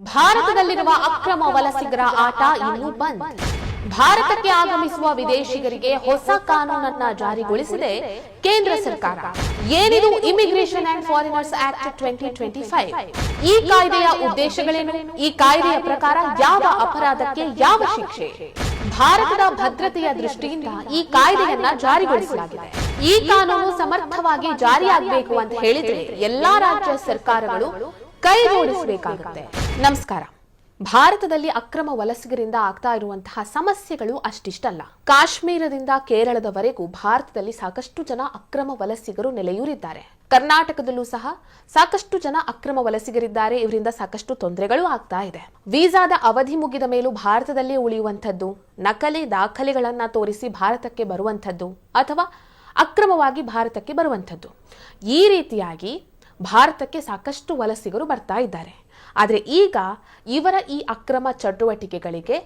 ಭಾರತದಲ್ಲಿರುವ ಅಕ್ರಮ ವಲಸಿಗರ ಆಟ ಇನ್ನು ಬಂದ್. ಭಾರತಕ್ಕೆ ಆಗಮಿಸುವ ವಿದೇಶಿಗರಿಗೆ ಹೊಸ ಕಾನೂನನ್ನ ಜಾರಿಗೊಳಿಸಿದೆ ಕೇಂದ್ರ ಸರ್ಕಾರ. ಏನಿದು immigration and foreigners act twenty twenty five ಈ ಕಾಯ್ದೆಯ ಉದ್ದೇಶಗಳೇನು? ಈ ಕಾಯ್ದೆಯ ಪ್ರಕಾರ ಯಾವ ಅಪರಾಧಕ್ಕೆ ಯಾವ ಶಿಕ್ಷೆ? ಭಾರತದ ಭದ್ರತೆಯ ದೃಷ್ಟಿಯಿಂದ ಈ ಕಾಯ್ದೆಯನ್ನ ಜಾರಿಗೊಳಿಸಲಾಗಿದೆ. ಈ ಕಾನೂನು ಸಮರ್ಥವಾಗಿ ಜಾರಿಯಾಗಬೇಕು ಅಂತ ಹೇಳಿದ್ರೆ ಎಲ್ಲಾ ರಾಜ್ಯ ಸರ್ಕಾರಗಳು ಕೈ ಜೋಡಿಸಬೇಕಾಗುತ್ತೆ ನಮಸ್ಕಾರ. ಭಾರತದಲ್ಲಿ ಅಕ್ರಮ ವಲಸಿಗರಿಂದ ಆಗ್ತಾ ಇರುವಂತಹ ಸಮಸ್ಯೆಗಳು ಅಷ್ಟಿಷ್ಟಲ್ಲ. ಕಾಶ್ಮೀರದಿಂದ ಕೇರಳದವರೆಗೂ ಭಾರತದಲ್ಲಿ ಸಾಕಷ್ಟು ಜನ ಅಕ್ರಮ ವಲಸಿಗರು ನೆಲೆಯೂರಿದ್ದಾರೆ. ಕರ್ನಾಟಕದಲ್ಲೂ ಸಹ ಸಾಕಷ್ಟು ಜನ ಅಕ್ರಮ ವಲಸಿಗರಿದ್ದಾರೆ. ಇವರಿಂದ ಸಾಕಷ್ಟು ತೊಂದರೆಗಳು ಆಗ್ತಾ ಇದೆ. ವೀಸಾದ ಅವಧಿ ಮುಗಿದ ಮೇಲೂ ಭಾರತದಲ್ಲಿ ಉಳಿಯುವಂಥದ್ದು, ನಕಲಿ ದಾಖಲೆಗಳನ್ನ ತೋರಿಸಿ ಭಾರತಕ್ಕೆ ಬರುವಂಥದ್ದು ಅಥವಾ ಅಕ್ರಮವಾಗಿ ಭಾರತಕ್ಕೆ ಬರುವಂಥದ್ದು. ಈ ರೀತಿಯಾಗಿ ಭಾರತಕ್ಕೆ ಸಾಕಷ್ಟು ವಲಸಿಗರು ಬರ್ತಾ ಇದ್ದಾರೆ. ಆದರೆ ಈಗ ಇವರ ಈ ಅಕ್ರಮ ಚಟುವಟಿಕೆಗಳಿಗೆ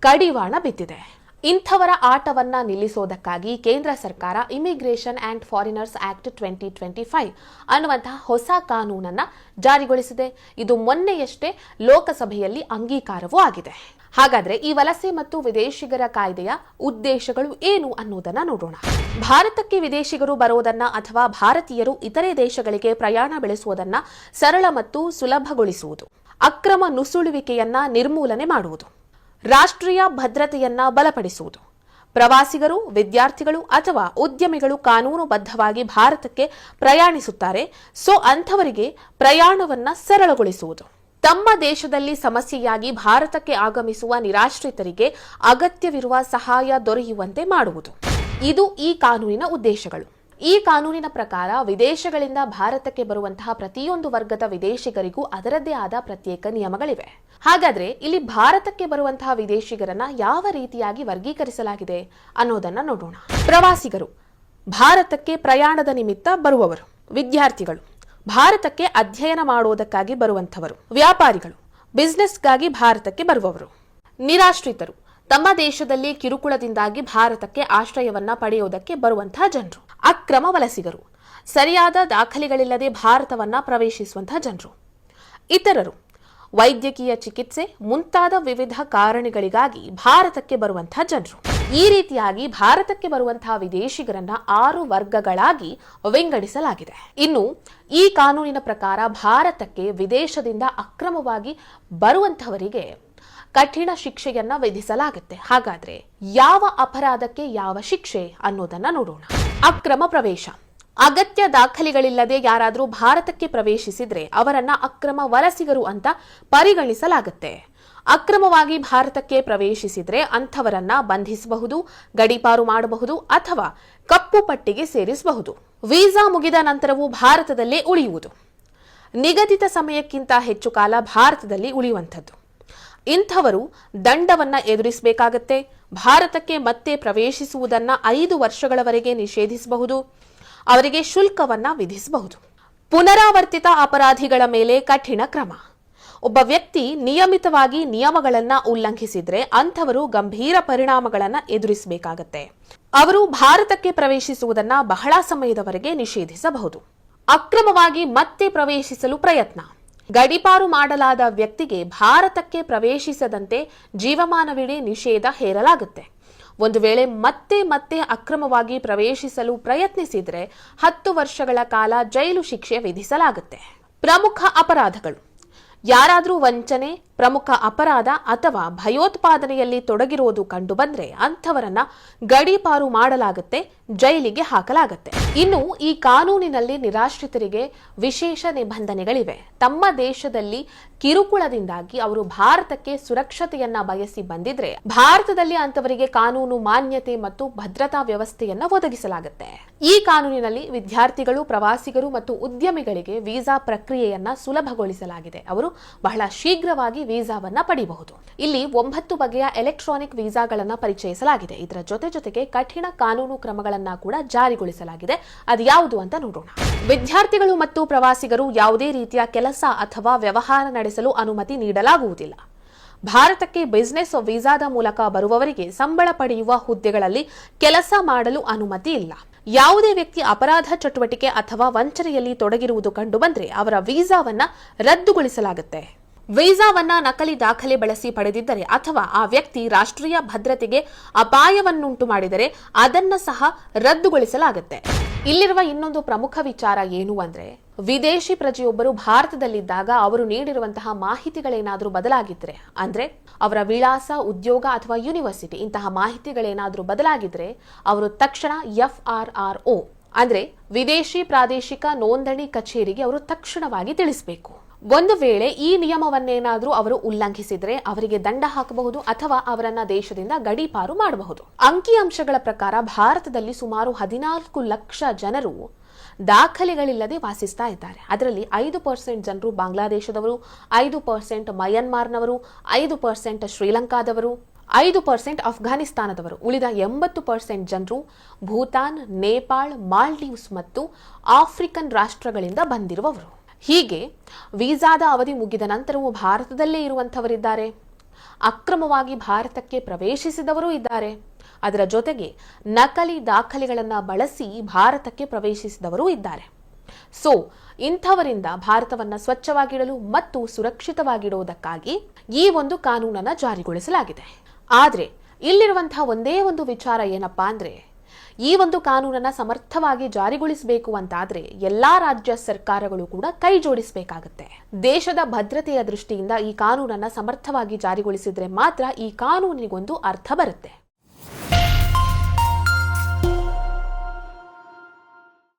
ಕಡಿವಾಣ ಬಿದ್ದಿದೆ. ಇಂಥವರ ಆಟವನ್ನ ನಿಲ್ಲಿಸೋದಕ್ಕಾಗಿ ಕೇಂದ್ರ ಸರ್ಕಾರ immigration and foreigners act twenty twenty five ಅನ್ನುವಂತಹ ಹೊಸ ಕಾನೂನನ್ನ ಜಾರಿಗೊಳಿಸಿದೆ. ಇದು ಮೊನ್ನೆಯಷ್ಟೇ ಲೋಕಸಭೆಯಲ್ಲಿ ಅಂಗೀಕಾರವೂ ಆಗಿದೆ. ಹಾಗಾದ್ರೆ ಈ ವಲಸೆ ಮತ್ತು ವಿದೇಶಿಗರ ಕಾಯ್ದೆಯ ಉದ್ದೇಶಗಳು ಏನು ಅನ್ನೋದನ್ನ ನೋಡೋಣ. ಭಾರತಕ್ಕೆ ವಿದೇಶಿಗರು ಬರೋದನ್ನ ಅಥವಾ ಭಾರತೀಯರು ಇತರೆ ದೇಶಗಳಿಗೆ ಪ್ರಯಾಣ ಬೆಳೆಸುವುದನ್ನ ಸರಳ ಮತ್ತು ಸುಲಭಗೊಳಿಸುವುದು. ಅಕ್ರಮ ನುಸುಳುವಿಕೆಯನ್ನ ನಿರ್ಮೂಲನೆ ಮಾಡುವುದು. ರಾಷ್ಟ್ರೀಯ ಭದ್ರತೆಯನ್ನ ಬಲಪಡಿಸುವುದು. ಪ್ರವಾಸಿಗರು, ವಿದ್ಯಾರ್ಥಿಗಳು ಅಥವಾ ಉದ್ಯಮಿಗಳು ಕಾನೂನುಬದ್ಧವಾಗಿ ಭಾರತಕ್ಕೆ ಪ್ರಯಾಣಿಸುತ್ತಾರೆ, ಸೊ ಅಂಥವರಿಗೆ ಪ್ರಯಾಣವನ್ನ ಸರಳಗೊಳಿಸುವುದು. ತಮ್ಮ ದೇಶದಲ್ಲಿ ಸಮಸ್ಯೆಯಾಗಿ ಭಾರತಕ್ಕೆ ಆಗಮಿಸುವ ನಿರಾಶ್ರಿತರಿಗೆ ಅಗತ್ಯವಿರುವ ಸಹಾಯ ದೊರೆಯುವಂತೆ ಮಾಡುವುದು. ಇದು ಈ ಕಾನೂನಿನ ಉದ್ದೇಶಗಳು. ಈ ಕಾನೂನಿನ ಪ್ರಕಾರ ವಿದೇಶಗಳಿಂದ ಭಾರತಕ್ಕೆ ಬರುವಂತಹ ಪ್ರತಿಯೊಂದು ವರ್ಗದ ವಿದೇಶಿಗರಿಗೂ ಅದರದ್ದೇ ಆದ ಪ್ರತ್ಯೇಕ ನಿಯಮಗಳಿವೆ. ಹಾಗಾದ್ರೆ ಇಲ್ಲಿ ಭಾರತಕ್ಕೆ ಬರುವಂತಹ ವಿದೇಶಿಗರನ್ನ ಯಾವ ರೀತಿಯಾಗಿ ವರ್ಗೀಕರಿಸಲಾಗಿದೆ ಅನ್ನೋದನ್ನ ನೋಡೋಣ. ಪ್ರವಾಸಿಗರು, ಭಾರತಕ್ಕೆ ಪ್ರಯಾಣದ ನಿಮಿತ್ತ ಬರುವವರು, ವಿದ್ಯಾರ್ಥಿಗಳು. ಭಾರತಕ್ಕೆ ಅಧ್ಯಯನ ಮಾಡುವುದಕ್ಕಾಗಿ ಬರುವಂಥವರು. ವ್ಯಾಪಾರಿಗಳು, ಬಿಸ್ನೆಸ್ಗಾಗಿ ಭಾರತಕ್ಕೆ ಬರುವವರು. ನಿರಾಶ್ರಿತರು, ತಮ್ಮ ದೇಶದಲ್ಲಿ ಕಿರುಕುಳದಿಂದಾಗಿ ಭಾರತಕ್ಕೆ ಆಶ್ರಯವನ್ನ ಪಡೆಯುವುದಕ್ಕೆ ಬರುವಂತಹ ಜನರು. ಅಕ್ರಮ ವಲಸಿಗರು, ಸರಿಯಾದ ದಾಖಲೆಗಳಿಲ್ಲದೆ ಭಾರತವನ್ನ ಪ್ರವೇಶಿಸುವಂತಹ ಜನರು. ಇತರರು, ವೈದ್ಯಕೀಯ ಚಿಕಿತ್ಸೆ ಮುಂತಾದ ವಿವಿಧ ಕಾರಣಗಳಿಗಾಗಿ ಭಾರತಕ್ಕೆ ಬರುವಂತಹ ಜನರು. ಈ ರೀತಿಯಾಗಿ ಭಾರತಕ್ಕೆ ಬರುವಂತಹ ವಿದೇಶಿಗರನ್ನ ಆರು ವರ್ಗಗಳಾಗಿ ವಿಂಗಡಿಸಲಾಗಿದೆ. ಇನ್ನು ಈ ಕಾನೂನಿನ ಪ್ರಕಾರ ಭಾರತಕ್ಕೆ ವಿದೇಶದಿಂದ ಅಕ್ರಮವಾಗಿ ಬರುವಂತಹವರಿಗೆ ಕಠಿಣ ಶಿಕ್ಷೆಯನ್ನ ವಿಧಿಸಲಾಗುತ್ತೆ. ಹಾಗಾದ್ರೆ ಯಾವ ಅಪರಾಧಕ್ಕೆ ಯಾವ ಶಿಕ್ಷೆ ಅನ್ನೋದನ್ನ ನೋಡೋಣ. ಅಕ್ರಮ ಪ್ರವೇಶ. ಅಗತ್ಯ ದಾಖಲೆಗಳಿಲ್ಲದೆ ಯಾರಾದರೂ ಭಾರತಕ್ಕೆ ಪ್ರವೇಶಿಸಿದ್ರೆ ಅವರನ್ನ ಅಕ್ರಮ ವಲಸಿಗರು ಅಂತ ಪರಿಗಣಿಸಲಾಗುತ್ತೆ. ಅಕ್ರಮವಾಗಿ ಭಾರತಕ್ಕೆ ಪ್ರವೇಶಿಸಿದರೆ ಅಂಥವರನ್ನ ಬಂಧಿಸಬಹುದು, ಗಡೀಪಾರು ಮಾಡಬಹುದು ಅಥವಾ ಕಪ್ಪು ಪಟ್ಟಿಗೆ ಸೇರಿಸಬಹುದು. ವೀಸಾ ಮುಗಿದ ನಂತರವೂ ಭಾರತದಲ್ಲೇ ಉಳಿಯುವುದು. ನಿಗದಿತ ಸಮಯಕ್ಕಿಂತ ಹೆಚ್ಚು ಕಾಲ ಭಾರತದಲ್ಲಿ ಉಳಿಯುವಂಥದ್ದು. ಇಂಥವರು ದಂಡವನ್ನ ಎದುರಿಸಬೇಕಾಗತ್ತೆ. ಭಾರತಕ್ಕೆ ಮತ್ತೆ ಪ್ರವೇಶಿಸುವುದನ್ನ ಐದು ವರ್ಷಗಳವರೆಗೆ ನಿಷೇಧಿಸಬಹುದು. ಅವರಿಗೆ ಶುಲ್ಕವನ್ನ ವಿಧಿಸಬಹುದು. ಪುನರಾವರ್ತಿತ ಅಪರಾಧಿಗಳ ಮೇಲೆ ಕಠಿಣ ಕ್ರಮ. ಒಬ್ಬ ವ್ಯಕ್ತಿ ನಿಯಮಿತವಾಗಿ ನಿಯಮಗಳನ್ನ ಉಲ್ಲಂಘಿಸಿದ್ರೆ ಅಂಥವರು ಗಂಭೀರ ಪರಿಣಾಮಗಳನ್ನ ಎದುರಿಸಬೇಕಾಗತ್ತೆ. ಅವರು ಭಾರತಕ್ಕೆ ಪ್ರವೇಶಿಸುವುದನ್ನ ಬಹಳ ಸಮಯದವರೆಗೆ ನಿಷೇಧಿಸಬಹುದು. ಅಕ್ರಮವಾಗಿ ಮತ್ತೆ ಪ್ರವೇಶಿಸಲು ಪ್ರಯತ್ನ. ಗಡಿಪಾರು ಮಾಡಲಾದ ವ್ಯಕ್ತಿಗೆ ಭಾರತಕ್ಕೆ ಪ್ರವೇಶಿಸದಂತೆ ಜೀವಮಾನವಿಡೀ ನಿಷೇಧ ಹೇರಲಾಗುತ್ತೆ. ಒಂದು ವೇಳೆ ಮತ್ತೆ ಮತ್ತೆ ಅಕ್ರಮವಾಗಿ ಪ್ರವೇಶಿಸಲು ಪ್ರಯತ್ನಿಸಿದರೆ ಹತ್ತು ವರ್ಷಗಳ ಕಾಲ ಜೈಲು ಶಿಕ್ಷೆ ವಿಧಿಸಲಾಗುತ್ತೆ. ಪ್ರಮುಖ ಅಪರಾಧಗಳು. ಯಾರಾದರೂ ವಂಚನೆ ಪ್ರಮುಖ ಅಪರಾಧ ಅಥವಾ ಭಯೋತ್ಪಾದನೆಯಲ್ಲಿ ತೊಡಗಿರುವುದು ಕಂಡುಬಂದ್ರೆ ಅಂಥವರನ್ನ ಗಡೀಪಾರು ಮಾಡಲಾಗುತ್ತೆ, ಜೈಲಿಗೆ ಹಾಕಲಾಗುತ್ತೆ. ಇನ್ನು ಈ ಕಾನೂನಿನಲ್ಲಿ ನಿರಾಶ್ರಿತರಿಗೆ ವಿಶೇಷ ನಿಬಂಧನೆಗಳಿವೆ. ತಮ್ಮ ದೇಶದಲ್ಲಿ ಕಿರುಕುಳದಿಂದಾಗಿ ಅವರು ಭಾರತಕ್ಕೆ ಸುರಕ್ಷತೆಯನ್ನ ಬಯಸಿ ಬಂದಿದ್ರೆ ಭಾರತದಲ್ಲಿ ಅಂತವರಿಗೆ ಕಾನೂನು ಮಾನ್ಯತೆ ಮತ್ತು ಭದ್ರತಾ ವ್ಯವಸ್ಥೆಯನ್ನ ಒದಗಿಸಲಾಗುತ್ತೆ. ಈ ಕಾನೂನಿನಲ್ಲಿ ವಿದ್ಯಾರ್ಥಿಗಳು, ಪ್ರವಾಸಿಗರು ಮತ್ತು ಉದ್ಯಮಿಗಳಿಗೆ ವೀಸಾ ಪ್ರಕ್ರಿಯೆಯನ್ನ ಸುಲಭಗೊಳಿಸಲಾಗಿದೆ. ಅವರು ಬಹಳ ಶೀಘ್ರವಾಗಿ ವೀಸಾವನ್ನ ಪಡೆಯಬಹುದು ಇಲ್ಲಿ ಒಂಬತ್ತು ಬಗೆಯ ಎಲೆಕ್ಟ್ರಾನಿಕ್ ವೀಸಾಗಳನ್ನ ಪರಿಚಯಿಸಲಾಗಿದೆ. ಇದರ ಜೊತೆ ಜೊತೆಗೆ ಕಠಿಣ ಕಾನೂನು ಕ್ರಮಗಳನ್ನ ಕೂಡ ಜಾರಿಗೊಳಿಸಲಾಗಿದೆ. ಅದು ಯಾವುದು ಅಂತ ನೋಡೋಣ. ವಿದ್ಯಾರ್ಥಿಗಳು ಮತ್ತು ಪ್ರವಾಸಿಗರು ಯಾವುದೇ ರೀತಿಯ ಕೆಲಸ ಅಥವಾ ವ್ಯವಹಾರ ನಡೆಸಲು ಅನುಮತಿ ನೀಡಲಾಗುವುದಿಲ್ಲ. ಭಾರತಕ್ಕೆ ಬಿಸಿನೆಸ್ ವೀಸಾದ ಮೂಲಕ ಬರುವವರಿಗೆ ಸಂಬಳ ಪಡೆಯುವ ಹುದ್ದೆಗಳಲ್ಲಿ ಕೆಲಸ ಮಾಡಲು ಅನುಮತಿ ಇಲ್ಲ. ಯಾವುದೇ ವ್ಯಕ್ತಿ ಅಪರಾಧ ಚಟುವಟಿಕೆ ಅಥವಾ ವಂಚನೆಯಲ್ಲಿ ತೊಡಗಿರುವುದು ಕಂಡುಬಂದರೆ ಅವರ ವೀಸಾವನ್ನ ರದ್ದುಗೊಳಿಸಲಾಗುತ್ತೆ. ವೀಸಾವನ್ನ ನಕಲಿ ದಾಖಲೆ ಬಳಸಿ ಪಡೆದಿದ್ದರೆ ಅಥವಾ ಆ ವ್ಯಕ್ತಿ ರಾಷ್ಟ್ರೀಯ ಭದ್ರತೆಗೆ ಅಪಾಯವನ್ನುಂಟು ಮಾಡಿದರೆ ಅದನ್ನ ಸಹ ರದ್ದುಗೊಳಿಸಲಾಗುತ್ತೆ. ಇಲ್ಲಿರುವ ಇನ್ನೊಂದು ಪ್ರಮುಖ ವಿಚಾರ ಏನು ಅಂದ್ರೆ, ವಿದೇಶಿ ಪ್ರಜೆಯೊಬ್ಬರು ಭಾರತದಲ್ಲಿದ್ದಾಗ ಅವರು ನೀಡಿರುವಂತಹ ಮಾಹಿತಿಗಳೇನಾದರೂ ಬದಲಾಗಿದ್ರೆ, ಅಂದ್ರೆ ಅವರ ವಿಳಾಸ, ಉದ್ಯೋಗ ಅಥವಾ ಯೂನಿವರ್ಸಿಟಿ, ಇಂತಹ ಮಾಹಿತಿಗಳೇನಾದರೂ ಬದಲಾಗಿದ್ರೆ ಅವರು ತಕ್ಷಣ ಎಫ್ ಆರ್ ಆರ್ ಒ, ಅಂದ್ರೆ ವಿದೇಶಿ ಪ್ರಾದೇಶಿಕ ನೋಂದಣಿ ಕಚೇರಿಗೆ ಅವರು ತಕ್ಷಣವಾಗಿ ತಿಳಿಸಬೇಕು. ಒಂದು ವೇಳೆ ಈ ನಿಯಮವನ್ನೇನಾದರೂ ಅವರು ಉಲ್ಲಂಘಿಸಿದರೆ ಅವರಿಗೆ ದಂಡ ಹಾಕಬಹುದು ಅಥವಾ ಅವರನ್ನ ದೇಶದಿಂದ ಗಡೀಪಾರು ಮಾಡಬಹುದು. ಅಂಕಿಅಂಶಗಳ ಪ್ರಕಾರ ಭಾರತದಲ್ಲಿ ಸುಮಾರು ಹದಿನಾಲ್ಕು ಲಕ್ಷ ಜನರು ದಾಖಲೆಗಳಿಲ್ಲದೆ ವಾಸಿಸ್ತಾ ಇದ್ದಾರೆ. ಅದರಲ್ಲಿ ಐದು ಪರ್ಸೆಂಟ್ ಜನರು ಬಾಂಗ್ಲಾದೇಶದವರು, ಐದು ಪರ್ಸೆಂಟ್ ಮಯನ್ಮಾರ್ನವರು, ಐದು ಪರ್ಸೆಂಟ್ ಶ್ರೀಲಂಕಾದವರು, ಐದು ಪರ್ಸೆಂಟ್ ಅಫ್ಘಾನಿಸ್ತಾನದವರು ಉಳಿದ ಎಂಬತ್ತು ಪರ್ಸೆಂಟ್ ಜನರು ಭೂತಾನ್, ನೇಪಾಳ್, ಮಾಲ್ಡೀವ್ಸ್ ಮತ್ತು ಆಫ್ರಿಕನ್ ರಾಷ್ಟ್ರಗಳಿಂದ ಬಂದಿರುವವರು. ಹೀಗೆ ವೀಸಾದ ಅವಧಿ ಮುಗಿದ ನಂತರವೂ ಭಾರತದಲ್ಲೇ ಇರುವಂಥವರಿದ್ದಾರೆ. ಅಕ್ರಮವಾಗಿ ಭಾರತಕ್ಕೆ ಪ್ರವೇಶಿಸಿದವರೂ ಇದ್ದಾರೆ. ಅದರ ಜೊತೆಗೆ ನಕಲಿ ದಾಖಲೆಗಳನ್ನು ಬಳಸಿ ಭಾರತಕ್ಕೆ ಪ್ರವೇಶಿಸಿದವರೂ ಇದ್ದಾರೆ. ಸೊ, ಇಂಥವರಿಂದ ಭಾರತವನ್ನು ಸ್ವಚ್ಛವಾಗಿಡಲು ಮತ್ತು ಸುರಕ್ಷಿತವಾಗಿಡುವುದಕ್ಕಾಗಿ ಈ ಒಂದು ಕಾನೂನನ್ನು ಜಾರಿಗೊಳಿಸಲಾಗಿದೆ. ಆದರೆ ಇಲ್ಲಿರುವಂತಹ ಒಂದೇ ಒಂದು ವಿಚಾರ ಏನಪ್ಪಾ ಅಂದ್ರೆ ಈ ಒಂದು ಕಾನೂನನ್ನ ಸಮರ್ಥವಾಗಿ ಜಾರಿಗೊಳಿಸಬೇಕು ಅಂತಾದ್ರೆ ಎಲ್ಲಾ ರಾಜ್ಯ ಸರ್ಕಾರಗಳು ಕೂಡ ಕೈ ಜೋಡಿಸಬೇಕಾಗುತ್ತೆ. ದೇಶದ ಭದ್ರತೆಯ ದೃಷ್ಟಿಯಿಂದ ಈ ಕಾನೂನನ್ನ ಸಮರ್ಥವಾಗಿ ಜಾರಿಗೊಳಿಸಿದ್ರೆ ಮಾತ್ರ ಈ ಕಾನೂನಿಗೊಂದು ಅರ್ಥ ಬರುತ್ತೆ.